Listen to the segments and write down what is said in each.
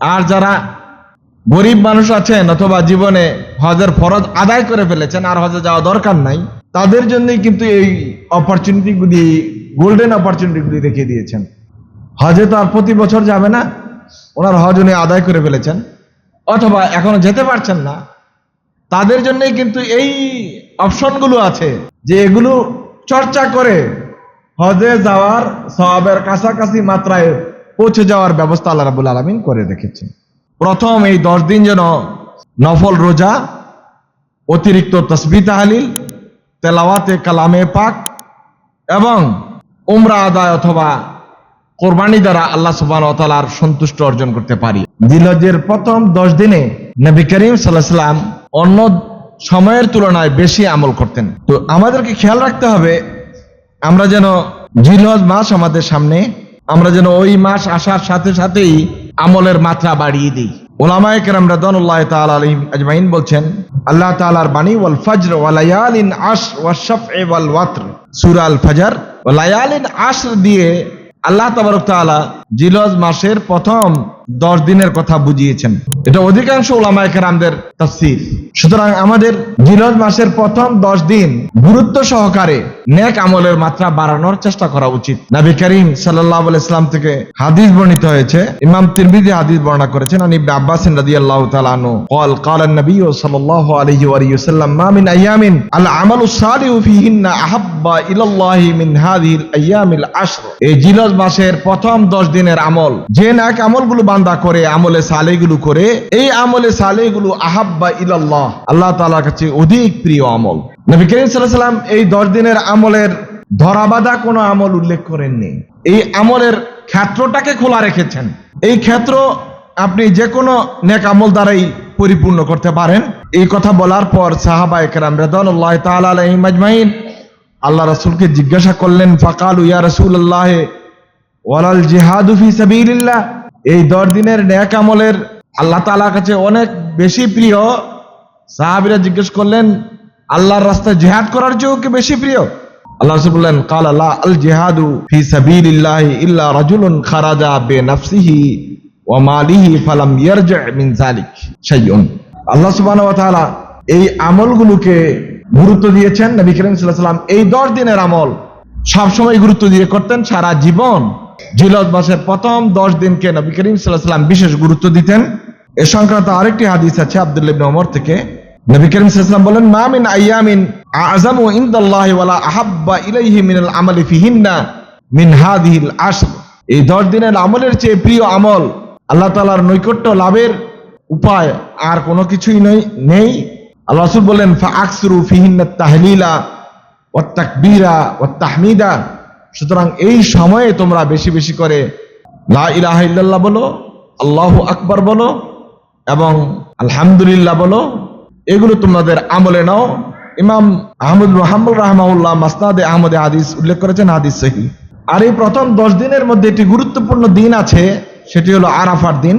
আর যারা গরিব মানুষ আছেন অথবা জীবনে হজের ফরজ আদায় করে ফেলেছেন আর হজে যাওয়া দরকার নাই, তাদের জন্যই কিন্তু এই অপরচুনিটিগুলি গোল্ডেন অপরচুনিটিগুলি রেখে দিয়েছেন। হজে তো আর প্রতি বছর যাবে না, ওনার হজ উনি আদায় করে ফেলেছেন, অথবা এখনও যেতে পারছেন না। তাদের জন্যই কিন্তু এই অপশনগুলো আছে, যে এগুলো চর্চা করে হজে যাওয়ার সবাবের কাছাকাছি মাত্রায় পৌঁছে যাওয়ার ব্যবস্থা আল্লাহ রাবুল আলমিন করে রেখেছেন। প্রথম এই দশ দিন যেন নফল রোজা, অতিরিক্ত তসবি তাহালিল, তেলাওয়াতে কালামে পাক এবং উমরা আদায় অথবা কোরবানি দ্বারা আল্লাহ সুবান তালার সন্তুষ্ট অর্জন করতে পারি। দিলজের প্রথম দশ দিনে নবী করিম সাল্লাহ সাল্লাম অন্য সময়ের তুলনায় বেশি আমল করতেন। তো আমাদেরকে খেয়াল রাখতে হবে, আমরা যেন জিলহজ মাস আমাদের সামনে আমরা যেন ওই মাস আসার সাথে সাথেই আমলের মাত্রা বাড়িয়ে দিই। ওলামায় কেরাম রাদনুল্লাহ তাআলা আলিম আজমাইন বলছেন, আল্লাহ তালার বাণী, ওয়াল ফজর ওয়ালায়ালিন আশ ওয়াশফ এ ওয়াল ওয়াত্র। সুরাল ফজর ওয়ালায়ালিন আশর দিয়ে আল্লাহ তাবারক তাআলা জিলহজ মাসের প্রথম দশ দিনের কথা বুঝিয়েছেন এটা অধিকাংশ ওলামায়ে কেরামদের তাফসীর সুতরাং আমাদের জিলহজ মাসের প্রথম দশ দিন গুরুত্ব সহকারে নেক আমলের মাত্রা বাড়ানোর চেষ্টা করা উচিত নবী করিম সাল্লাল্লাহু আলাইহি ইসলাম থেকে হাদিস বর্ণিত হয়েছে ইমাম তিরমিজি হাদিস বর্ণনা করেছেন আন ইবনে আব্বাস রাদিয়াল্লাহু তাআলা আনহু قال قال النبي صلى الله عليه وآله وسلم ما من أيام العمل الصالح فيهن أحب إلى الله من هذه الأيام العشر এই জিলহজ মাসের প্রথম 10 দিনের আমল। যে নেক আমলগুলো বান্দা করে, আমলে সালেগুলো করে, এই আমলে সালেগুলো আহাব্বা ইলাল্লাহ। আল্লাহ তাআলার কাছে অধিক প্রিয় আমল। নবী করিম সাল্লাম এই 10 দিনের আমলের ধরাবাধা কোনো আমল উল্লেখ করেননি। এই আমলের ক্ষেত্রটাকে খোলা রেখেছেন। এই ক্ষেত্র আপনি যে কোনো নেক আমল দ্বারাই পরিপূর্ণ করতে পারেন। এই কথা বলার পর সাহাবা একরাম রেদানুল্লাহ তাআলা আলাইহিম আল্লাহ রাসূলকে জিজ্ঞাসা করলেন, ফাকালু ইয়া রাসূলুল্লাহ ওয়ালাল জিহাদু ফি সাবিলিল্লাহ। এই দশ দিনের ন্যাক আমলের আল্লাহ তাআলার কাছে অনেক বেশি প্রিয়। সাহাবীরা জিজ্ঞেস করলেন, আল্লাহর রাস্তায় জিহাদ করার চেয়েও কি বেশি প্রিয়? আল্লাহ রাসূল বললেন, কালা লা আল জিহাদু ফি সাবিলিল্লাহি ইল্লা রাজুলুন খারাজা বিনাফসিহি ওয়া মালিহি ফালাম ইয়ারজি মিন যালিক শাইউন. আল্লাহ সুবহানাহু ওয়া তাআলা এই আমলগুলোকে গুরুত্ব দিয়েছেন। নবী করিম সাল্লাল্লাহু আলাইহি এই 10 দিনের আমল সবসময় গুরুত্ব দিয়ে করতেন সারা জীবন। জিলজ মাসের প্রথম দশ দিনকে নবী করিম সাল্লাহ সাল্লাম বিশেষ গুরুত্ব দিতেন। এ সংক্রান্ত আরেকটি হাদিস আছে আব্দুল্লাহ ইবনে ওমর থেকে। নবী করিম ওয়াসাল্লাম বলেন, মা মিন আইয়ামিন আযামু ইনদাল্লাহি ওয়ালা আহাব্বা ইলাইহি আমালি ফিহিন্না মিন এই দশ দিনের আমলের চেয়ে প্রিয় আমল আল্লাহ তাআলার নৈকট্য লাভের উপায় আর কোনো কিছুই নেই নেই। আল্লাহ রাসূল ফা আকসরু ফিহিন্না তাহলিলা ও তাকবীরা ও তাহমিদা। সুতরাং এই সময়ে তোমরা বেশি বেশি করে লা ইলাহা ইল্লাল্লাহ বলো, আল্লাহু আকবার বলো এবং আলহামদুলিল্লাহ বলো, এগুলো তোমাদের আমলে নাও। ইমাম আহমদ হাম্বুল রাহমাউল্লাহ মাসনাদে আহমদে হাদিস উল্লেখ করেছেন, হাদিস সহি। আর এই প্রথম দশ দিনের মধ্যে একটি গুরুত্বপূর্ণ দিন আছে, সেটি হলো আরাফার দিন।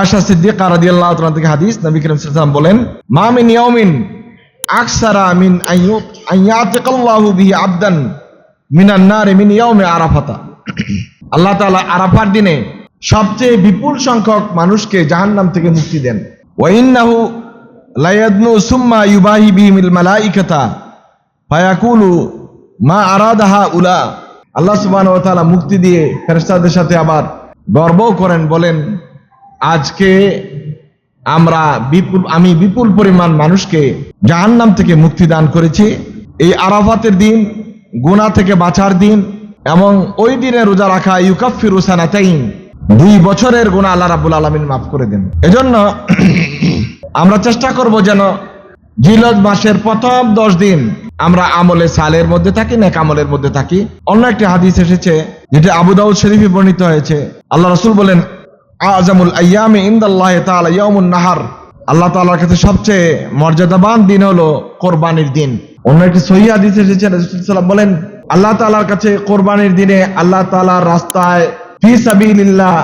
আশা সিদ্দিকা রাদিয়াল্লাহু থেকে হাদিস নবী করিম সাল্লাল্লাহু বলেন, মা মিন ইয়াউমিন আকসারা মিন আইয়ুত আইয়াতিকাল্লাহু বিহি আবদান। মিনান নারে মিন ইয়াউমে আরাফাতা। আল্লাহ তাআলা আরাফার দিনে সবচেয়ে বিপুল সংখ্যক মানুষকে জাহান্নাম থেকে মুক্তি দেন। ওয়া ইন্নাহু লায়াদনু সুম্মা ইউবাহি বিহিমিল মালাইকাতা, ফায়াকুলু মা আরাদাহা উলা। আল্লাহ ওয়া তাআলা মুক্তি দিয়ে ফেরেশতাদের সাথে আবার গর্ব করেন, বলেন, আজকে আমরা বিপুল, আমি বিপুল পরিমাণ মানুষকে জাহান্নাম থেকে মুক্তি দান করেছি। এই আরাফাতের দিন গুনাহ থেকে বাঁচার দিন এবং ওই দিনে রোজা রাখা ইউকাফির সানাতাইন। দুই বছরের গুনাহ আল্লাহ রাবুল আলামিন মাফ করে দেন। এজন্য আমরা চেষ্টা করব যেন জিলজ মাসের প্রথম দশ দিন আমরা আমলে সালের মধ্যে থাকি, নেক আমলের মধ্যে থাকি। অন্য একটি হাদিস এসেছে, যেটা আবু দাউদ শরীফে বর্ণিত হয়েছে। আল্লাহ রসুল বলেন, আজমুল আয়ামে ইন্দাল্লাহ তাআলা ইয়াউমুন নাহার। আল্লাহ তাআলার কাছে সবচেয়ে মর্যাদাবান দিন হলো কোরবানির দিন। অন্য একটি সহি হাদিস বলেন, আল্লাহ তাআলার কাছে কোরবানির দিনে আল্লাহ তাআলার রাস্তায় ফি সাবিলিল্লাহ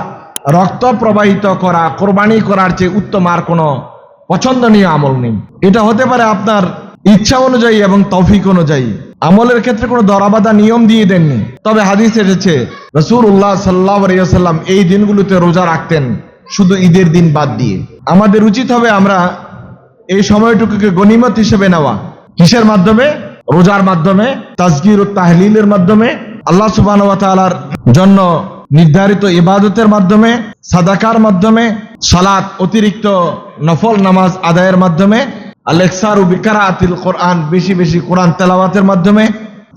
রক্ত প্রবাহিত করা, কোরবানি করার চেয়ে উত্তম আর কোনো পছন্দনীয় আমল নেই। এটা হতে পারে আপনার ইচ্ছা অনুযায়ী এবং তৌফিক অনুযায়ী। আমলের ক্ষেত্রে কোনো দরাবাদা নিয়ম দিয়ে দেননি। তবে হাদিস এসেছে রসুল উল্লাহ সাল্লাহ সাল্লাম এই দিনগুলোতে রোজা রাখতেন, শুধু ঈদের দিন বাদ দিয়ে। আমাদের উচিত হবে আমরা এই সময়টুকুকে গনিমত হিসেবে নেওয়া। কিসের মাধ্যমে, রোজার মাধ্যমে তাজগির ও তাহলিলের মাধ্যমে, আল্লাহ সুবাহ জন্য নির্ধারিত ইবাদতের মাধ্যমে, সাদাকার মাধ্যমে, সালাত অতিরিক্ত নফল নামাজ আদায়ের মাধ্যমে আলেকসার বিকারা আতিল কোরআন বেশি বেশি কোরআন তেলাওয়াতের মাধ্যমে,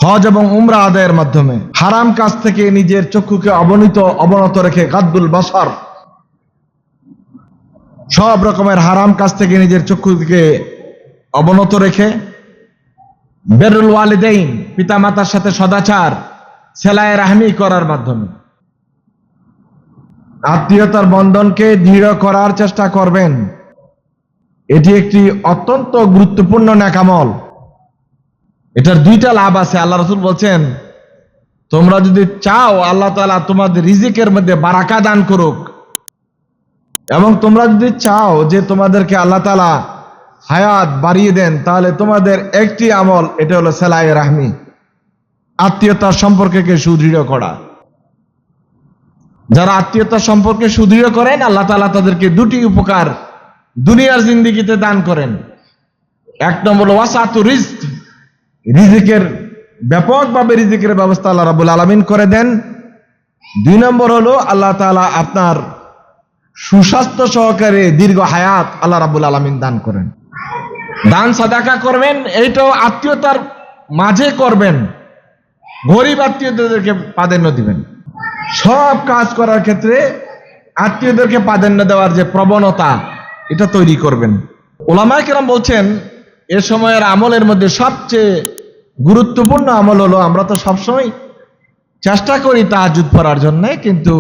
হজ এবং উমরা আদায়ের মাধ্যমে, হারাম কাজ থেকে নিজের চক্ষুকে অবনীত, অবনত রেখে গাদ্দুল বাসার সব রকমের হারাম কাজ থেকে নিজের চক্ষুকে অবনত রেখে বেরুল ওয়ালিদাইন পিতা মাতার সাথে সদাচার সেলায় রাহমি করার মাধ্যমে। আত্মীয়তার বন্ধনকে দৃঢ় করার চেষ্টা করবেন। এটি একটি অত্যন্ত গুরুত্বপূর্ণ ন্যাকামল। এটার দুইটা লাভ আছে, আল্লাহ রসুল বলছেন, তোমরা যদি চাও, আল্লাহ তাআলা তোমাদের রিজিকের মধ্যে বারাকা দান করুক। এবং তোমরা যদি চাও যে তোমাদেরকে আল্লাহ তাআলা হায়াত বাড়িয়ে দেন, তাহলে তোমাদের একটি আমল, এটা হলো সেলাই রাহমি। আত্মীয়তার সম্পর্ককে সুদৃঢ় করা। যারা আত্মীয়তার সম্পর্কে সুদৃঢ় করেন, আল্লাহ তাআলা তাদেরকে দুটি উপকার দুনিয়ার জিন্দিগিতে দান করেন। এক নম্বর ওয়াসাতু রিজক। রিজিকের ব্যাপকভাবে রিজিকের ব্যবস্থা আল্লাহ রাবুল আলমিন করে দেন। দুই নম্বর হলো আল্লাহ তালা আপনার সুস্বাস্থ্য সহকারে দীর্ঘ হায়াত আল্লাহ রাবুল আলমিন দান করেন। দান সাদাকা করবেন এইটাও আত্মীয়তার মাঝে করবেন। গরিব আত্মীয়দেরকে প্রাধান্য দিবেন। সব কাজ করার ক্ষেত্রে আত্মীয়দেরকে প্রাধান্য দেওয়ার যে প্রবণতা, এটা তৈরি করবেন। ওলামায় কেরাম বলছেন, এ সময়ের আমলের মধ্যে সবচেয়ে গুরুত্বপূর্ণ আমল হলো, আমরা তো সবসময় চেষ্টা করি তাহাজুদ পড়ার জন্য, কিন্তু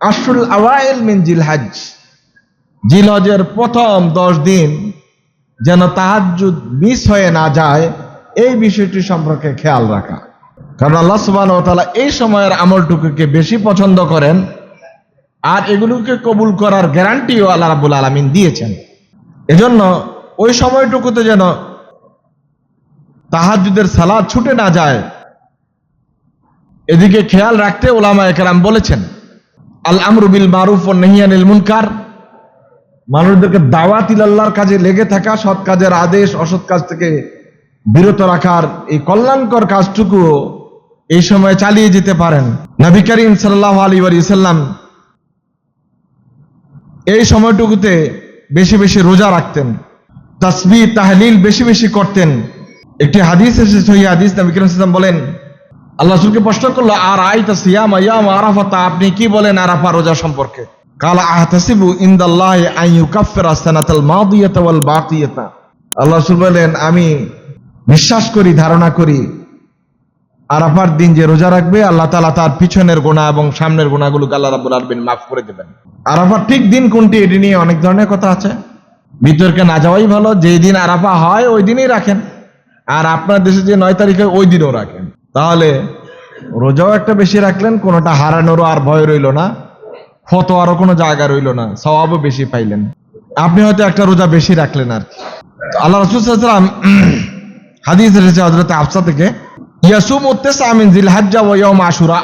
আশুল আওয়াইল মিন জিল হাজ জিল হজের প্রথম দশ দিন যেন তাহাজুদ মিস হয়ে না যায়, এই বিষয়টি সম্পর্কে খেয়াল রাখা। কারণ আল্লাহ সুবাহ তালা এই সময়ের আমলটুকুকে বেশি পছন্দ করেন আর এগুলোকে কবুল করার গ্যারান্টিও আল্লাহ রাবুল আলমিন দিয়েছেন। এজন্য ওই সময়টুকুতে যেন তাহাজুদের সালাদ ছুটে না যায়, এদিকে খেয়াল রাখতে ওলামা একরাম বলেছেন আল আমরুবিল মারুফ ও নেহিয়ানিল মুনকার মানুষদেরকে দাওয়াত আল্লাহর কাজে লেগে থাকা, সৎ কাজের আদেশ, অসৎ কাজ থেকে বিরত রাখার এই কল্যাণকর কাজটুকু এই সময় চালিয়ে যেতে পারেন। নবী করিম সাল্লাহ আলী সাল্লাম এই সময়টুকুতে বেশি বেশি রোজা রাখতেন তাসবি তাহলিল বেশি বেশি করতেন। একটি হাদিস এসে সহি হাদিস, নবী করিম সাল্লাম বলেন, আল্লাহ রসুলকে প্রশ্ন করল আর আইতা সিয়াম ইয়াম আরাফাতা? আপনি কি বলেন আরাফা রোজা সম্পর্কে? কালা আহতাসিবু ইনদাল্লাহ আন ইউকাফফিরা সানাতাল মাদিয়াতা ওয়াল বাকিয়াতা আল্লাহ রসুল বলেন, আমি বিশ্বাস করি, ধারণা করি আরাফার দিন যে রোজা রাখবে, আল্লাহ তাআলা তার পিছনের গোনা এবং সামনের গোনাগুলোকে আল্লাহ রাব্বুল আলামিন মাফ করে দেবেন। আরাফার ঠিক দিন কোনটি, এটি নিয়ে অনেক ধরনের কথা আছে। বিতর্কে না যাওয়াই ভালো, যেই দিন আরাফা হয়, ওই দিনই রাখেন। আর আপনার দেশে যে নয় তারিখে, ওই দিনও রাখেন। তাহলে রোজাও একটা বেশি রাখলেন, কোনোটা হারানোরও আর ভয় রইল না। ফতোয়ারও কোনো জায়গা রইল না, সওয়াবও বেশি পাইলেন। আপনি হয়তো একটা রোজা বেশি রাখলেন আর কি। আল্লাহ রসুল হাদিস এসেছে হজরত আফসা থেকে, ইয়াসুম আশুরা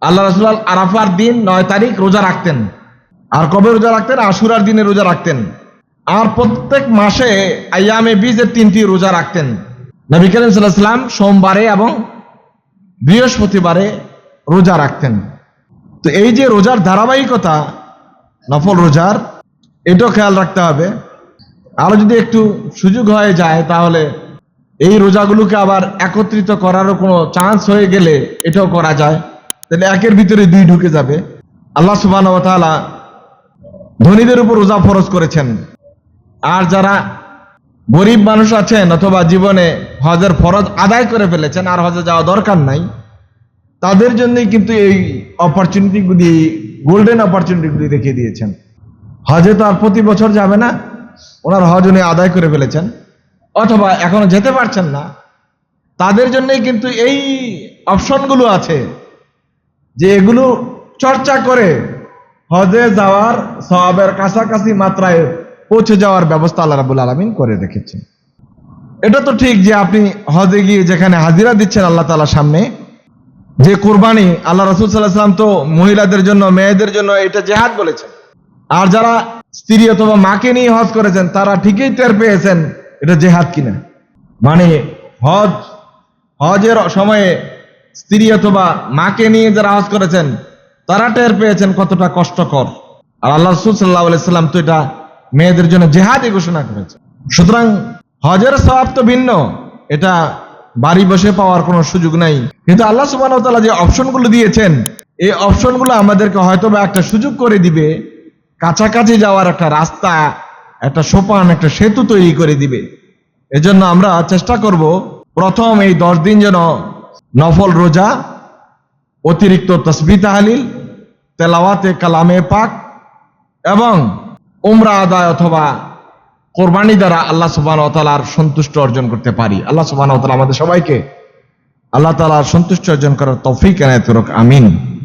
আল্লাহ রসুল আরাফার দিন নয় তারিখ রোজা রাখতেন। আর কবে রোজা রাখতেন? আশুরার দিনে রোজা রাখতেন। আর প্রত্যেক মাসে আয়ামে বীজের তিনটি রোজা রাখতেন। নবী করিম সাল্লাহ সোমবারে এবং বৃহস্পতিবারে রোজা রাখতেন। তো এই যে রোজার ধারাবাহিকতা, নফল রোজার, এটাও খেয়াল রাখতে হবে। আরও যদি একটু সুযোগ হয়ে যায়, তাহলে এই রোজাগুলোকে আবার একত্রিত করারও কোনো চান্স হয়ে গেলে এটাও করা যায়। তাহলে একের ভিতরে দুই ঢুকে যাবে। আল্লাহ সুবাহ ধনীদের উপর রোজা ফরজ করেছেন। আর যারা গরিব মানুষ আছেন অথবা জীবনে হজের ফরজ আদায় করে ফেলেছেন, আর হজে যাওয়া দরকার নাই তাদের জন্যই কিন্তু এই অপরচুনিটিগুলি গোল্ডেন অপরচুনিটিগুলি দেখিয়ে দিয়েছেন। হজে তো আর প্রতি বছর যাবে না, ওনার হজ উনি আদায় করে ফেলেছেন, অথবা এখনও যেতে পারছেন না। তাদের জন্যই কিন্তু এই অপশনগুলো আছে, যে এগুলো চর্চা করে হজে যাওয়ার সবাবের কাছাকাছি মাত্রায় পৌঁছে যাওয়ার ব্যবস্থা আল্লাহ রাবুল আলমিন করে রেখেছেন। এটা তো ঠিক যে আপনি হজে গিয়ে যেখানে হাজিরা দিচ্ছেন আল্লাহ তালার সামনে যে কোরবানি আল্লাহ রসুল সাল্লাহ সাল্লাম তো মহিলাদের জন্য, মেয়েদের জন্য এটা জেহাদ বলেছেন। আর যারা স্ত্রী অথবা মাকে নিয়ে হজ করেছেন, তারা ঠিকই টের পেয়েছেন এটা জেহাদ কিনা। মানে হজ, হজের সময়ে স্ত্রী অথবা মাকে নিয়ে যারা হজ করেছেন, তারা টের পেয়েছেন কতটা কষ্টকর। আর আল্লাহ রসুল সাল্লাহ সাল্লাম তো এটা মেয়েদের জন্য জেহাদই ঘোষণা করেছে সুতরাং হজের স্বভাব তো ভিন্ন, এটা বাড়ি বসে পাওয়ার কোনো সুযোগ নাই। কিন্তু আল্লাহ সুবাহ যে অপশনগুলো দিয়েছেন, এই অপশনগুলো আমাদেরকে হয়তো বা একটা সুযোগ করে দিবে, কাছাকাছি যাওয়ার একটা রাস্তা, একটা সোপান, একটা সেতু তৈরি করে দিবে। এজন্য আমরা চেষ্টা করব, প্রথম এই দশ দিন যেন নফল রোজা, অতিরিক্ত তসবি তাহালিল, তেলাওয়াতে কালামে পাক এবং উমরা আদায় অথবা কোরবানি দ্বারা আল্লাহ সুবান তালার সন্তুষ্ট অর্জন করতে পারি। আল্লাহ সুবান আমাদের সবাইকে আল্লাহ তালার সন্তুষ্ট অর্জন করার তফিক এনায়ত করুক, আমিন।